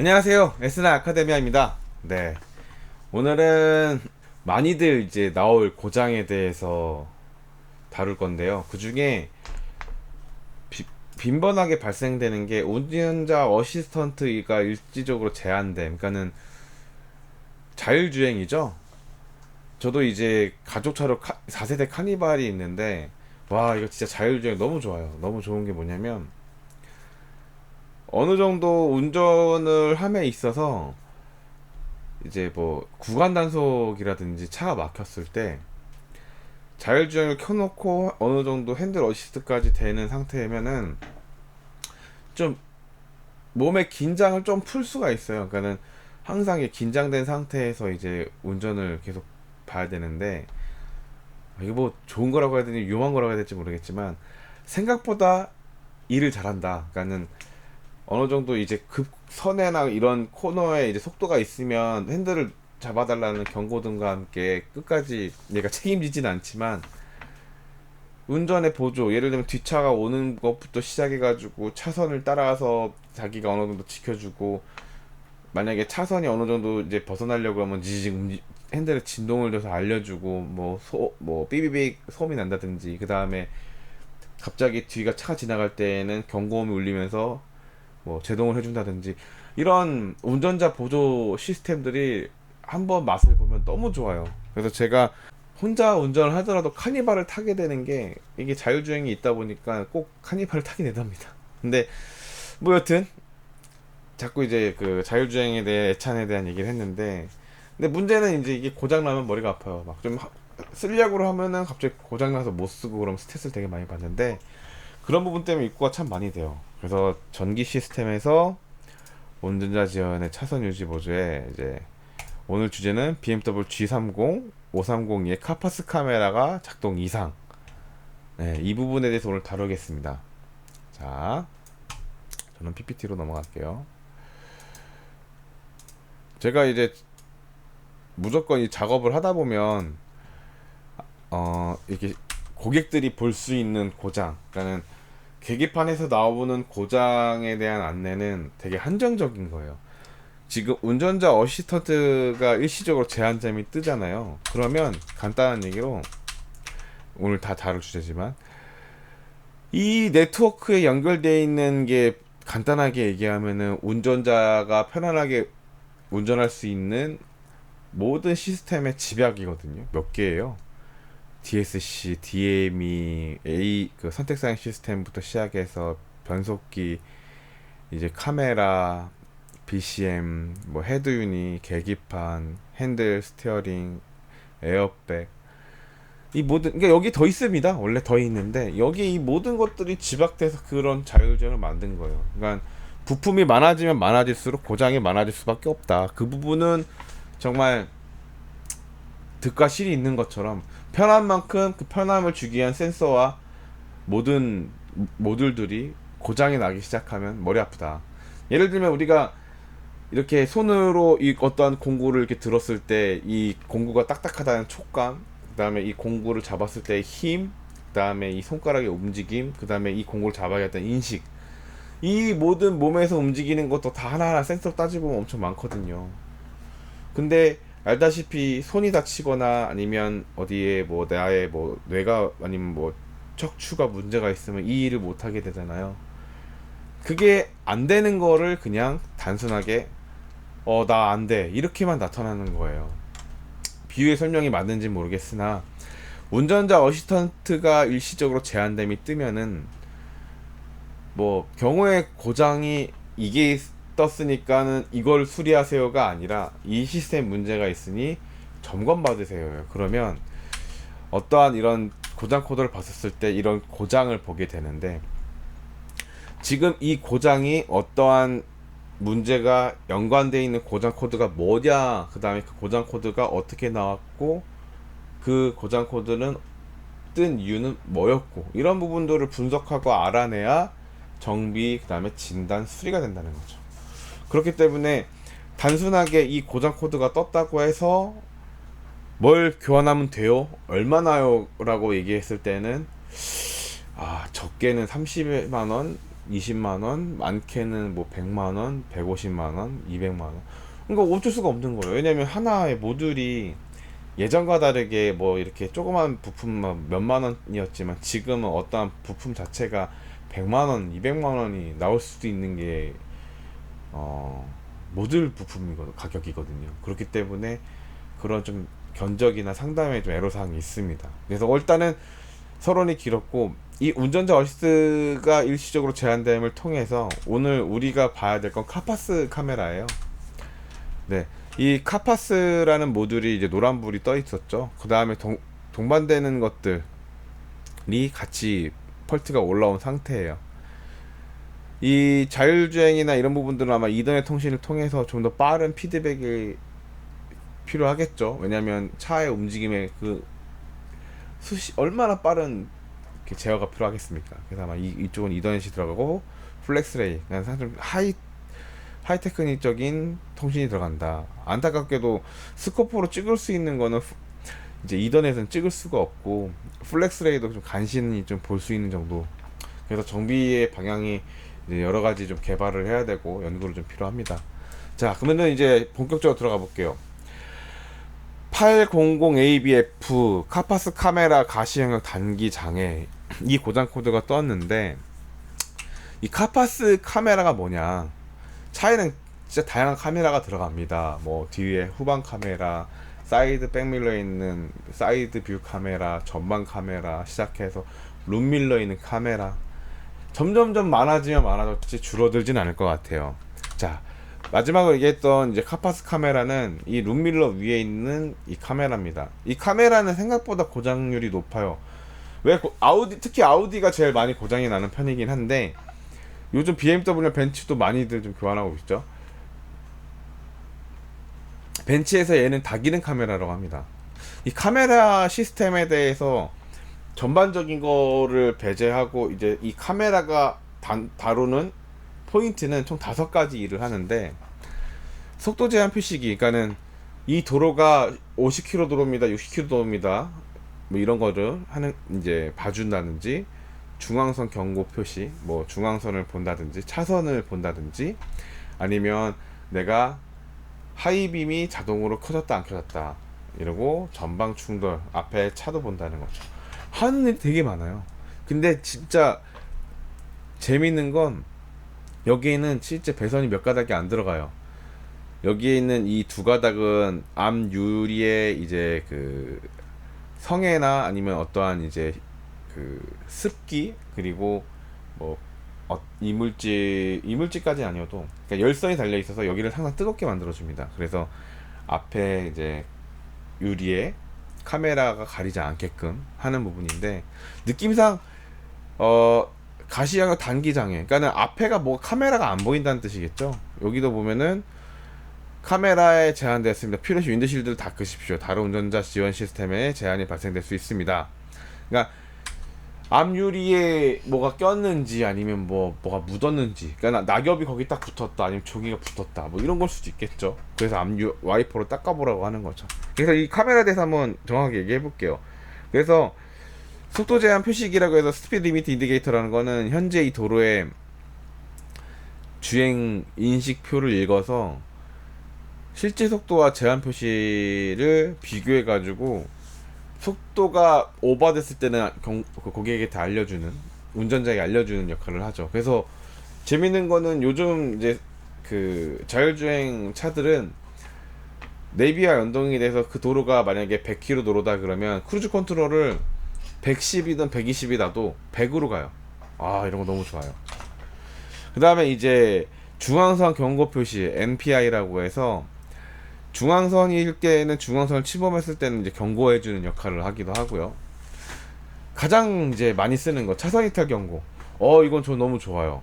안녕하세요. 에스나 아카데미아입니다. 네. 오늘은 많이들 이제 나올 고장에 대해서 다룰 건데요. 그 중에 빈번하게 발생되는 게 운전자 어시스턴트가 일시적으로 제한됨. 그러니까는 자율주행이죠. 저도 이제 가족차로 카, 4세대 카니발이 있는데 와 이거 진짜 자율주행 너무 좋아요. 너무 좋은 게 뭐냐면 어느 정도 운전을 함에 있어서 이제 뭐 구간 단속이라든지 차가 막혔을 때 자율주행을 켜놓고 어느 정도 핸들 어시스트까지 되는 상태면은 좀 몸의 긴장을 좀 풀 수가 있어요. 그러니까는 항상 이 긴장된 상태에서 이제 운전을 계속 봐야 되는데 아, 이거 뭐 좋은 거라고 해야 되니 위험한 거라고 해야 될지 모르겠지만 생각보다 일을 잘한다. 그러니까는 어느 정도 이제 급선회나 이런 코너에 이제 속도가 있으면 핸들을 잡아달라는 경고등과 함께 끝까지 얘가 책임지진 않지만 운전의 보조 예를 들면 뒷차가 오는 것부터 시작해가지고 차선을 따라서 자기가 어느 정도 지켜주고 만약에 차선이 어느 정도 이제 벗어나려고 하면 지직 움직 핸들에 진동을 줘서 알려주고 뭐소뭐 삐비빅 소음이 난다든지 그 다음에 갑자기 뒤가 차가 지나갈 때에는 경고음이 울리면서 뭐 제동을 해준다든지 이런 운전자 보조 시스템들이 한번 맛을 보면 너무 좋아요. 그래서 제가 혼자 운전을 하더라도 카니발을 타게 되는 게 이게 자율주행이 있다 보니까 꼭 카니발을 타게 된답니다. 근데 뭐 여튼 자꾸 이제 그 자율주행에 대해 애찬에 대한 얘기를 했는데 근데 문제는 이제 이게 고장 나면 머리가 아파요. 막좀 쓰려고 하면은 갑자기 고장 나서 못 쓰고 그럼 스트레스를 되게 많이 받는데 그런 부분 때문에 입고가 참 많이 돼요. 그래서 전기 시스템에서 운전자 지원의 차선 유지 보조에 이제 오늘 주제는 BMW G30 530의 카파스 카메라가 작동 이상. 네, 이 부분에 대해서 오늘 다루겠습니다. 자, 저는 PPT로 넘어갈게요. 제가 이제 무조건 이 작업을 하다 보면 어 이렇게 고객들이 볼 수 있는 고장, 그러니까는 계기판에서 나오는 고장에 대한 안내는 되게 한정적인 거예요. 지금 운전자 어시스턴트가 일시적으로 제한점이 뜨잖아요. 그러면 간단한 얘기로 오늘 다 다룰 주제지만 이 네트워크에 연결되어 있는 게 간단하게 얘기하면은 운전자가 편안하게 운전할 수 있는 모든 시스템의 집약이거든요. 몇 개예요. DSC, DME, A 그 선택사양 시스템부터 시작해서 변속기, 이제 카메라, BCM, 뭐 헤드 유닛, 계기판, 핸들, 스티어링, 에어백 이 모든 그러니까 여기 더 있습니다. 원래 더 있는데 여기 이 모든 것들이 집약돼서 그런 자율주행을 만든 거예요. 그러니까 부품이 많아지면 많아질수록 고장이 많아질 수밖에 없다. 그 부분은 정말 득과 실이 있는 것처럼 편한 만큼 그 편함을 주기 위한 센서와 모든 모듈들이 고장이 나기 시작하면 머리 아프다. 예를 들면 우리가 이렇게 손으로 이 어떠한 공구를 이렇게 들었을 때 이 공구가 딱딱하다는 촉감, 그다음에 이 공구를 잡았을 때의 힘, 그다음에 이 손가락의 움직임, 그다음에 이 공구를 잡아야겠다는 인식. 이 모든 몸에서 움직이는 것도 다 하나하나 센서 따지고 보면 엄청 많거든요. 근데 알다시피 손이 다치거나 아니면 어디에 뭐 나의 뭐 뇌가 아니면 뭐 척추가 문제가 있으면 이 일을 못 하게 되잖아요. 그게 안 되는 거를 그냥 단순하게 어 나 안 돼 이렇게만 나타나는 거예요. 비유의 설명이 맞는지 모르겠으나 운전자 어시스턴트가 일시적으로 제한됨이 뜨면은 뭐 경우의 고장이 이게 떴으니까는 이걸 수리하세요가 아니라 이 시스템 문제가 있으니 점검 받으세요. 그러면 어떠한 이런 고장 코드를 봤었을 때 이런 고장을 보게 되는데 지금 이 고장이 어떠한 문제가 연관되어 있는 고장 코드가 뭐냐 그 다음에 그 고장 코드가 어떻게 나왔고 그 고장 코드는 뜬 이유는 뭐였고 이런 부분들을 분석하고 알아내야 정비 그 다음에 진단 수리가 된다는 거죠 그렇기 때문에 단순하게 이 고장 코드가 떴다고 해서 뭘 교환하면 돼요 얼마나요 라고 얘기했을 때는 아 적게는 30만 원, 20만 원, 많게는 뭐 100만 원, 150만 원, 200만 원. 그러니까 어쩔 수가 없는 거예요. 왜냐면 하나의 모듈이 예전과 다르게 뭐 이렇게 조그만 부품만 몇만 원이었지만 지금은 어떠한 부품 자체가 100만 원, 200만 원이 나올 수도 있는 게 어, 모듈 부품이거든 가격이거든요. 그렇기 때문에 그런 좀 견적이나 상담에 좀 애로사항이 있습니다. 그래서 일단은 서론이 길었고 이 운전자 어시스트가 일시적으로 제한됨을 통해서 오늘 우리가 봐야 될 건 카파스 카메라예요. 네, 이 카파스라는 모듈이 이제 노란불이 떠 있었죠. 그 다음에 동반되는 것들이 같이 펄트가 올라온 상태예요. 이 자율주행이나 이런 부분들은 아마 이더넷 통신을 통해서 좀 더 빠른 피드백이 필요하겠죠. 왜냐하면 차의 움직임에 그 수시 얼마나 빠른 제어가 필요하겠습니까? 그래서 아마 이, 이쪽은 이더넷이 들어가고 플렉스레이, 그냥 사실 하이 하이테크닉적인 통신이 들어간다. 안타깝게도 스코프로 찍을 수 있는 거는 이제 이더넷은 찍을 수가 없고 플렉스레이도 좀 간신히 좀 볼 수 있는 정도. 그래서 정비의 방향이 여러 가지 좀 개발을 해야 되고 연구를 좀 필요합니다. 자, 그러면은 이제 본격적으로 들어가 볼게요. 800ABF 카파스 카메라 가시 영역 단기 장애 이 고장 코드가 떴는데 이 카파스 카메라가 뭐냐? 차에는 진짜 다양한 카메라가 들어갑니다. 뭐 뒤에 후방 카메라, 사이드 백밀러에 있는 사이드 뷰 카메라, 전방 카메라 시작해서 룸밀러에 있는 카메라 점점점 많아지면 많아졌지 줄어들진 않을 것 같아요. 자 마지막으로 얘기했던 이제 카파스 카메라는 이 룸밀러 위에 있는 이 카메라입니다. 이 카메라는 생각보다 고장률이 높아요. 왜 고, 아우디 특히 아우디가 제일 많이 고장이 나는 편이긴 한데 요즘 BMW 벤츠도 많이들 좀 교환하고 있죠. 벤츠에서 얘는 다기능 카메라라고 합니다. 이 카메라 시스템에 대해서 전반적인 거를 배제하고 이제 이 카메라가 단, 다루는 포인트는 총 다섯 가지 일을 하는데 속도 제한 표시기. 그러니까는 이 도로가 50km 도로입니다 60km 도로입니다. 뭐 이런 거를 하는 이제 봐준다든지 중앙선 경고 표시 뭐 중앙선을 본다든지 차선을 본다든지 아니면 내가 하이빔이 자동으로 켜졌다 안 켜졌다 이러고 전방 충돌 앞에 차도 본다는 거죠 하는 일이 되게 많아요 근데 진짜 재밌는 건 여기에는 실제 배선이 몇 가닥이 안 들어가요. 여기에 있는 이 두 가닥은 암 유리의 이제 그 성에나 아니면 어떠한 이제 그 습기 그리고 뭐 어, 이물질 이물질까지 아니어도 그러니까 열선이 달려 있어서 여기를 항상 뜨겁게 만들어 줍니다. 그래서 앞에 이제 유리에 카메라가 가리지 않게끔 하는 부분인데 느낌상 어 가시형의 단기장애. 그러니까는 앞에가 뭐 카메라가 안 보인다는 뜻이겠죠. 여기도 보면은 카메라에 제한되었습니다. 필요시 윈드실드를 닦으십시오. 다른 운전자 지원 시스템에 제한이 발생될 수 있습니다. 그러니까 앞유리에 뭐가 꼈는지 아니면 뭐 뭐가 묻었는지 그러니까 낙엽이 거기 딱 붙었다 아니면 조기가 붙었다 뭐 이런 걸 수도 있겠죠 그래서 앞유 와이퍼로 닦아보라고 하는 거죠 그래서 이 카메라에 대해서 한번 정확하게 얘기해 볼게요 그래서 속도 제한 표식이라고 해서 스피드 리미트 인디게이터라는 거는 현재 이 도로의 주행 인식표를 읽어서 실제 속도와 제한 표시를 비교해 가지고 속도가 오버됐을 때는 경, 그 고객에게 다 알려주는 운전자에게 알려주는 역할을 하죠. 그래서 재밌는 거는 요즘 이제 그 자율주행 차들은 내비와 연동이 돼서 그 도로가 만약에 100km 도로다 그러면 크루즈 컨트롤을 110이든 120이 나도 100으로 가요. 아, 이런 거 너무 좋아요. 그 다음에 이제 중앙선 경고 표시 NPI라고 해서 중앙선일 때는 중앙선을 침범했을 때는 이제 경고해주는 역할을 하기도 하고요. 가장 이제 많이 쓰는 거 차선 이탈 경고. 어, 이건 저 너무 좋아요.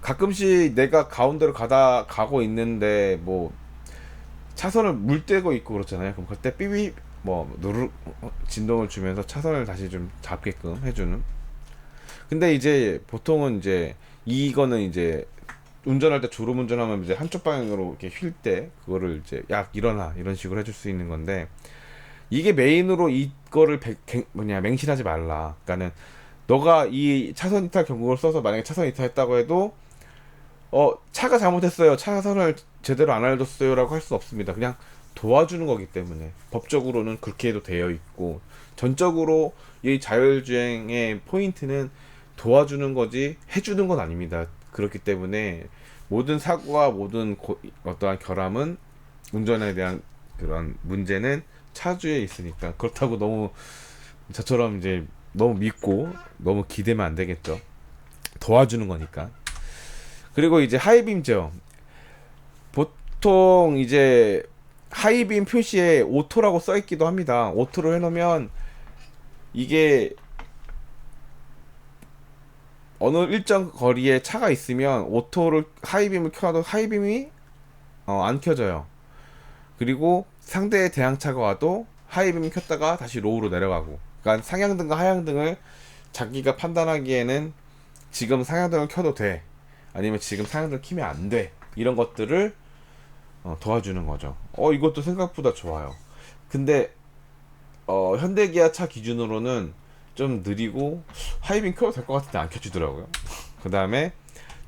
가끔씩 내가 가운데로 가다 가고 있는데 뭐 차선을 물대고 있고 그렇잖아요. 그럼 그때 삐삐 뭐 누르 진동을 주면서 차선을 다시 좀 잡게끔 해주는. 근데 이제 보통은 이제 이거는 이제 운전할 때 졸음 운전하면 이제 한쪽 방향으로 이렇게 휠 때 그거를 이제 야 일어나 이런 식으로 해줄 수 있는 건데 이게 메인으로 이거를 백, 뭐냐 맹신하지 말라. 그러니까는 너가 이 차선 이탈 경고를 써서 만약에 차선 이탈했다고 해도 어 차가 잘못했어요 차 선을 제대로 안 알려줬어요라고 할 수 없습니다 그냥 도와주는 거기 때문에 법적으로는 그렇게 해도 되어 있고 전적으로 이 자율주행의 포인트는 도와주는 거지 해주는 건 아닙니다 그렇기 때문에 모든 사고와 모든 고, 어떠한 결함은 운전에 대한 그런 문제는 차주에 있으니까 그렇다고 너무 저처럼 이제 너무 믿고 너무 기대면 안 되겠죠. 도와주는 거니까. 그리고 이제 하이빔 제어. 보통 이제 하이빔 표시에 오토라고 써 있기도 합니다. 오토로 해놓으면 이게 어느 일정 거리에 차가 있으면 오토를 하이빔을 켜도 하이빔이 어, 안 켜져요. 그리고 상대의 대항차가 와도 하이빔 켰다가 다시 로우로 내려가고 그러니까 상향등과 하향등을 자기가 판단하기에는 지금 상향등을 켜도 돼 아니면 지금 상향등을 키면 안 돼. 이런 것들을 어, 도와주는 거죠. 어 이것도 생각보다 좋아요. 근데 어, 현대기아 차 기준으로는 좀 느리고 하이빔 켜도 될 것 같은데 안 켜지더라고요. 그 다음에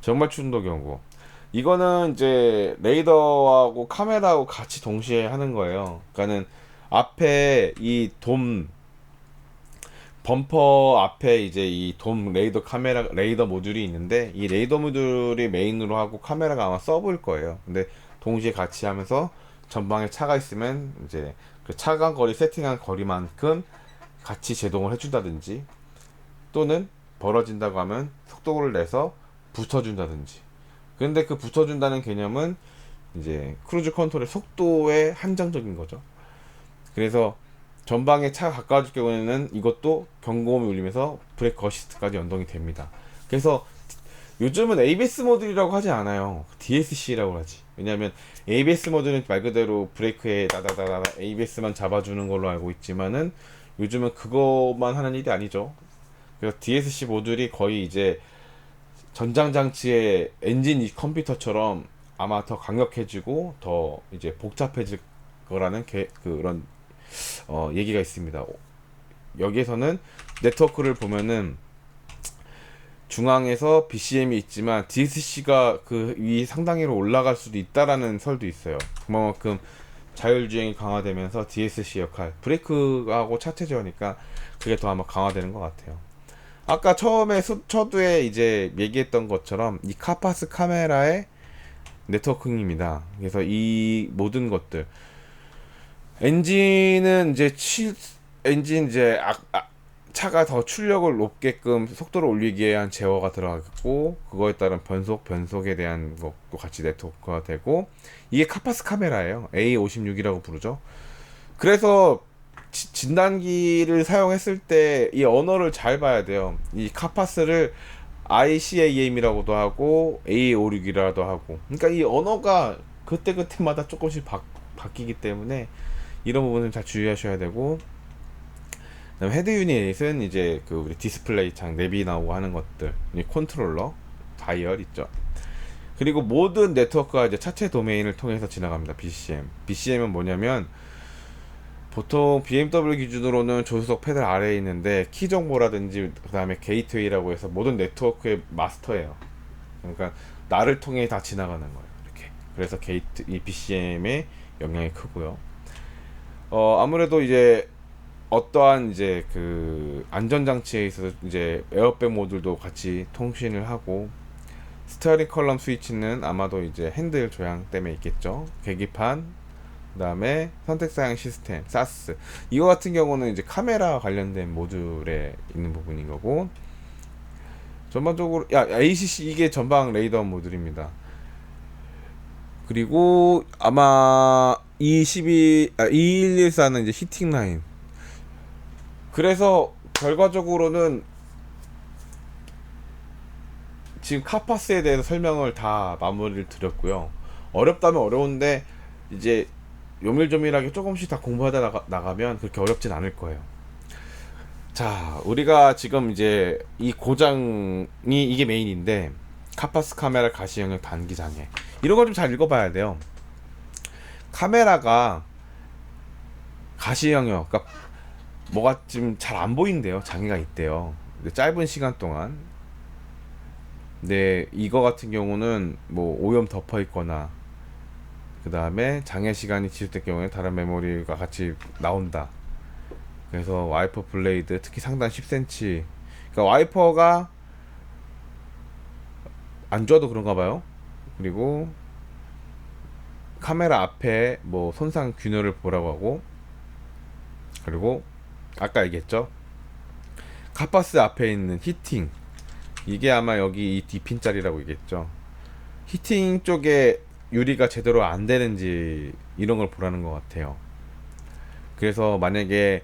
정말 충도 경고 이거는 이제 레이더하고 카메라하고 같이 동시에 하는 거예요. 그러니까는 앞에 이 돔 범퍼 앞에 이제 이 돔 레이더 카메라 레이더 모듈이 있는데 이 레이더 모듈이 메인으로 하고 카메라가 아마 서브일 거예요. 근데 동시에 같이 하면서 전방에 차가 있으면 이제 그 차간 거리 세팅한 거리만큼 같이 제동을 해준다든지 또는 벌어진다고 하면 속도를 내서 붙여준다든지 근데 그 붙어준다는 개념은 이제 크루즈 컨트롤의 속도에 한정적인 거죠. 그래서 전방에 차가 가까워질 경우에는 이것도 경고음이 울리면서 브레이크 어시스트까지 연동이 됩니다. 그래서 요즘은 ABS 모듈이라고 하지 않아요. DSC라고 하지. 왜냐하면 ABS 모듈은 말 그대로 브레이크에 다다다다 ABS만 잡아주는 걸로 알고 있지만은 요즘은 그것만 하는 일이 아니죠. 그래서 DSC 모듈이 거의 이제 전장 장치의 엔진 이 컴퓨터처럼 아마 더 강력해지고 더 이제 복잡해질 거라는 게, 그런 어, 얘기가 있습니다. 여기에서는 네트워크를 보면은 중앙에서 BCM이 있지만 DSC가 그 위 상당히로 올라갈 수도 있다라는 설도 있어요. 그만큼 자율주행이 강화되면서 DSC 역할, 브레이크하고 차체 제어니까 그게 더 아마 강화되는 것 같아요. 아까 처음에 수, 초두에 이제 얘기했던 것처럼 이 카파스 카메라의 네트워킹입니다. 그래서 이 모든 것들 엔진은 이제 치, 엔진 이제 아, 아, 차가 더 출력을 높게끔 속도를 올리기 위한 제어가 들어가고 그거에 따른 변속 변속에 대한 것도 같이 네트워크가 되고 이게 카파스 카메라예요. A56이라고 부르죠. 그래서 지, 진단기를 사용했을 때 이 언어를 잘 봐야 돼요. 이 카파스를 ICAM이라고도 하고 A56이라도 하고. 그러니까 이 언어가 그때 그때마다 조금씩 바, 바뀌기 때문에 이런 부분을 잘 주의하셔야 되고. 그다음 헤드 유닛은 이제 그 우리 디스플레이 창 내비 나오고 하는 것들, 이 컨트롤러, 다이얼 있죠. 그리고 모든 네트워크가 이제 차체 도메인을 통해서 지나갑니다. BCM. BCM은 뭐냐면 보통 BMW 기준으로는 조수석 패들 아래에 있는데 키 정보라든지 그 다음에 게이트웨이라고 해서 모든 네트워크의 마스터예요. 그러니까 나를 통해 다 지나가는 거예요. 이렇게. 그래서 게이트 이 BCM의 영향이 크고요. 어 아무래도 이제 어떠한 이제 그 안전 장치에 있어서 이제 에어백 모듈도 같이 통신을 하고 스티어링 컬럼 스위치는 아마도 이제 핸들 조향 때문에 있겠죠. 계기판 그 다음에 선택 사양 시스템, 사스. 이거 같은 경우는 이제 카메라 관련된 모듈에 있는 부분인 거고, 전반적으로, 야, ACC 이게 전방 레이더 모듈입니다. 그리고 아마 22, 아, 2114는 이제 히팅 라인. 그래서 결과적으로는 지금 카파스에 대해서 설명을 다 마무리를 드렸고요. 어렵다면 어려운데 이제 요밀조밀하게 조금씩 다 공부하다 나가, 나가면 그렇게 어렵진 않을 거예요. 자, 우리가 지금 이제 이 고장이 이게 메인인데 카파스 카메라 가시 영역 단기 장애 이런 걸 좀 잘 읽어봐야 돼요. 카메라가 가시 영역, 그러니까 뭐가 좀잘안 보인대요. 장애가 있대요. 짧은 시간 동안 근데 이거 같은 경우는 뭐 오염 덮어 있거나 그 다음에 장애 시간이 지속될 경우에 다른 메모리가 같이 나온다. 그래서 와이퍼 블레이드 특히 상단 10cm 그러니까 와이퍼가 안 좋아도 그런가 봐요. 그리고 카메라 앞에 뭐 손상 균열을 보라고 하고 그리고 아까 얘기했죠. 카파스 앞에 있는 히팅 이게 아마 여기 이 D핀 짜리라고 얘기했죠. 히팅 쪽에 유리가 제대로 안 되는지 이런 걸 보라는 것 같아요. 그래서 만약에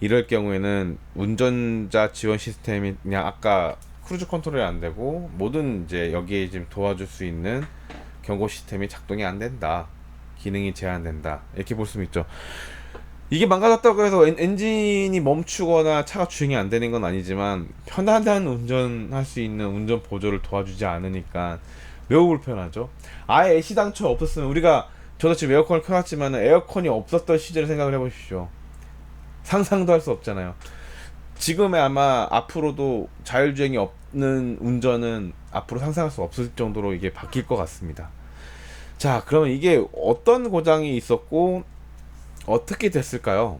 이럴 경우에는 운전자 지원 시스템이 그냥 아까 크루즈 컨트롤이 안 되고 모든 이제 여기에 지금 도와줄 수 있는 경고 시스템이 작동이 안 된다. 기능이 제한된다. 이렇게 볼 수 있죠. 이게 망가졌다고 해서 엔, 엔진이 멈추거나 차가 주행이 안 되는 건 아니지만 편안한 운전할 수 있는 운전 보조를 도와주지 않으니까 매우 불편하죠. 아예 애시당초 없었으면 우리가 저도 지금 에어컨을 켜놨지만 에어컨이 없었던 시절을 생각을 해보십시오. 상상도 할 수 없잖아요. 지금의 아마 앞으로도 자율주행이 없는 운전은 앞으로 상상할 수 없을 정도로 이게 바뀔 것 같습니다. 자, 그러면 이게 어떤 고장이 있었고 어떻게 됐을까요?